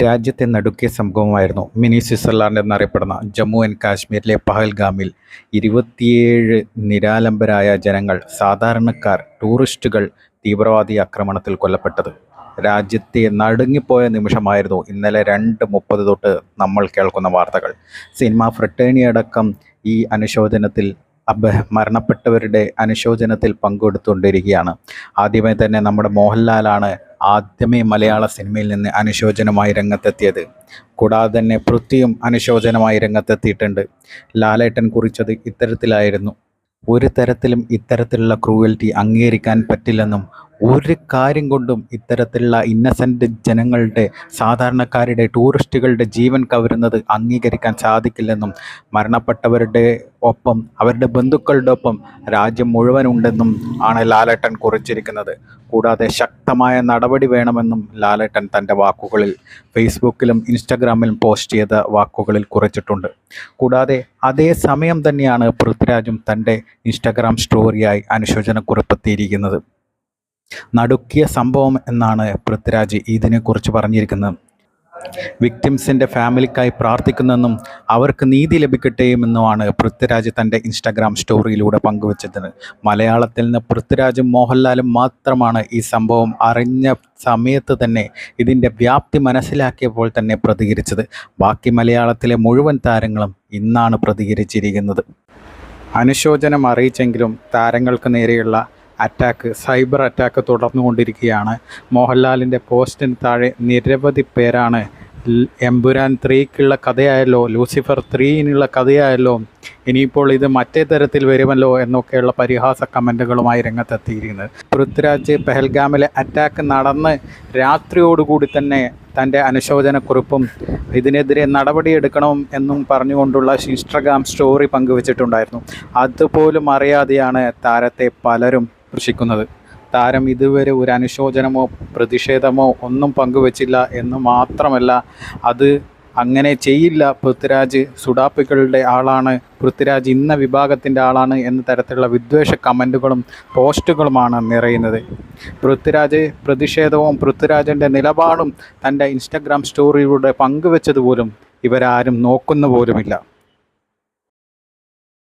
രാജ്യത്തെ നടുക്കിയ സംഭവമായിരുന്നു. മിനി സ്വിറ്റ്സർലാൻഡ് എന്നറിയപ്പെടുന്ന ജമ്മു ആൻഡ് കാശ്മീരിലെ പഹൽഗാമിൽ ഇരുപത്തിയേഴ് നിരാലംബരായ ജനങ്ങൾ സാധാരണക്കാർ ടൂറിസ്റ്റുകൾ തീവ്രവാദി ആക്രമണത്തിൽ കൊല്ലപ്പെട്ടത്. രാജ്യത്തെ നടുങ്ങിപ്പോയ നിമിഷമായിരുന്നു ഇന്നലെ രണ്ട് മുപ്പത് തൊട്ട് നമ്മൾ കേൾക്കുന്ന വാർത്തകൾ. സിനിമ ഫ്രിട്ടേണിയടക്കം ഈ അനുശോചനത്തിൽ അബ് മരണപ്പെട്ടവരുടെ അനുശോചനത്തിൽ പങ്കെടുത്തുകൊണ്ടിരിക്കുകയാണ്. ആദ്യമേ തന്നെ നമ്മുടെ മോഹൻലാലാണ് ആദ്യമേ മലയാള സിനിമയിൽ നിന്ന് അനുശോചനമായി രംഗത്തെത്തിയത്. കൂടാതെ തന്നെ പൃഥ്വിയും അനുശോചനമായി രംഗത്തെത്തിയിട്ടുണ്ട്. ലാലേട്ടൻ കുറിച്ചത് ഇത്തരത്തിലായിരുന്നു. ഒരു തരത്തിലും ഇത്തരത്തിലുള്ള ക്രൂവൽറ്റി അംഗീകരിക്കാൻ പറ്റില്ലെന്നും ഒരു കാര്യം കൊണ്ടും ഇത്തരത്തിലുള്ള ഇന്നസെന്റ് ജനങ്ങളുടെ സാധാരണക്കാരുടെ ടൂറിസ്റ്റുകളുടെ ജീവൻ കവരുന്നത് അംഗീകരിക്കാൻ സാധിക്കില്ലെന്നും മരണപ്പെട്ടവരുടെ ഒപ്പം അവരുടെ ബന്ധുക്കളുടെ ഒപ്പം രാജ്യം മുഴുവനുണ്ടെന്നും ആണ് ലാലേട്ടൻ കുറിച്ചിരിക്കുന്നത്. കൂടാതെ ശക്തമായ നടപടി വേണമെന്നും ലാലേട്ടൻ തന്റെ വാക്കുകളിൽ ഫേസ്ബുക്കിലും ഇൻസ്റ്റഗ്രാമിലും പോസ്റ്റ് ചെയ്ത വാക്കുകളിൽ കുറിച്ചിട്ടുണ്ട്. കൂടാതെ അതേ സമയം തന്നെയാണ് പൃഥ്വിരാജും തന്റെ ഇൻസ്റ്റഗ്രാം സ്റ്റോറിയായി അനുശോചനക്കുറിപ്പെത്തിയിരിക്കുന്നത്. നടുക്കിയ സംഭവം എന്നാണ് പൃഥ്വിരാജ് ഇതിനെക്കുറിച്ച് പറഞ്ഞിരിക്കുന്നത്. വിക്ടിംസിന്റെ ഫാമിലിക്കായി പ്രാർത്ഥിക്കുന്നെന്നും അവർക്ക് നീതി ലഭിക്കട്ടെയുമെന്നുമാണ് പൃഥ്വിരാജ് തന്റെ ഇൻസ്റ്റാഗ്രാം സ്റ്റോറിയിലൂടെ പങ്കുവച്ചത്. മലയാളത്തിൽ നിന്ന് പൃഥ്വിരാജും മോഹൻലാലും മാത്രമാണ് ഈ സംഭവം അറിഞ്ഞ സമയത്ത് തന്നെ ഇതിന്റെ വ്യാപ്തി മനസ്സിലാക്കിയപ്പോൾ തന്നെ പ്രതികരിച്ചത്. ബാക്കി മലയാളത്തിലെ മുഴുവൻ താരങ്ങളും ഇന്നാണ് പ്രതികരിച്ചിരിക്കുന്നത്. അനുശോചനം അറിയിച്ചെങ്കിലും താരങ്ങൾക്ക് നേരെയുള്ള അറ്റാക്ക് സൈബർ അറ്റാക്ക് തുടർന്നുകൊണ്ടിരിക്കുകയാണ്. മോഹൻലാലിന്റെ പോസ്റ്റിന് താഴെ നിരവധി പേരാണ്. എമ്പുരാൻ ത്രീക്കുള്ള കഥയായല്ലോ ലൂസിഫർ ത്രീനുള്ള കഥയായല്ലോ ഇനിയിപ്പോൾ ഇത് മറ്റേ തരത്തിൽ വരുമല്ലോ എന്നൊക്കെയുള്ള പരിഹാസ കമന്റുകളുമായി രംഗത്തെത്തിയിരിക്കുന്നത്. പൃഥ്വിരാജ് പെഹൽഗാമിലെ അറ്റാക്ക് നടന്ന് രാത്രിയോടുകൂടി തന്നെ തന്റെ അനുശോചനക്കുറിപ്പും ഇതിനെതിരെ നടപടിയെടുക്കണം എന്നും പറഞ്ഞുകൊണ്ടുള്ള ഇൻസ്റ്റഗ്രാം സ്റ്റോറി പങ്കുവച്ചിട്ടുണ്ടായിരുന്നു. അതുപോലും അറിയാതെയാണ് താരത്തെ പലരും കൃഷിക്കുന്നത്. താരം ഇതുവരെ ഒരു അനുശോചനമോ പ്രതിഷേധമോ ഒന്നും പങ്കുവച്ചില്ല എന്ന് മാത്രമല്ല അത് അങ്ങനെ ചെയ്യില്ല. പൃഥ്വിരാജ് സുഡാപ്പികളുടെ ആളാണ്. പൃഥ്വിരാജ് ഇന്ന വിഭാഗത്തിന്റെ ആളാണ് എന്ന തരത്തിലുള്ള വിദ്വേഷ കമന്റുകളും പോസ്റ്റുകളുമാണ് നിറയുന്നത്. പൃഥ്വിരാജ് പ്രതിഷേധവും പൃഥ്വിരാജിന്റെ നിലപാടും തന്റെ ഇൻസ്റ്റഗ്രാം സ്റ്റോറിയിലൂടെ പങ്കുവെച്ചതുപോലും ഇവരാരും നോക്കുന്ന പോലുമില്ല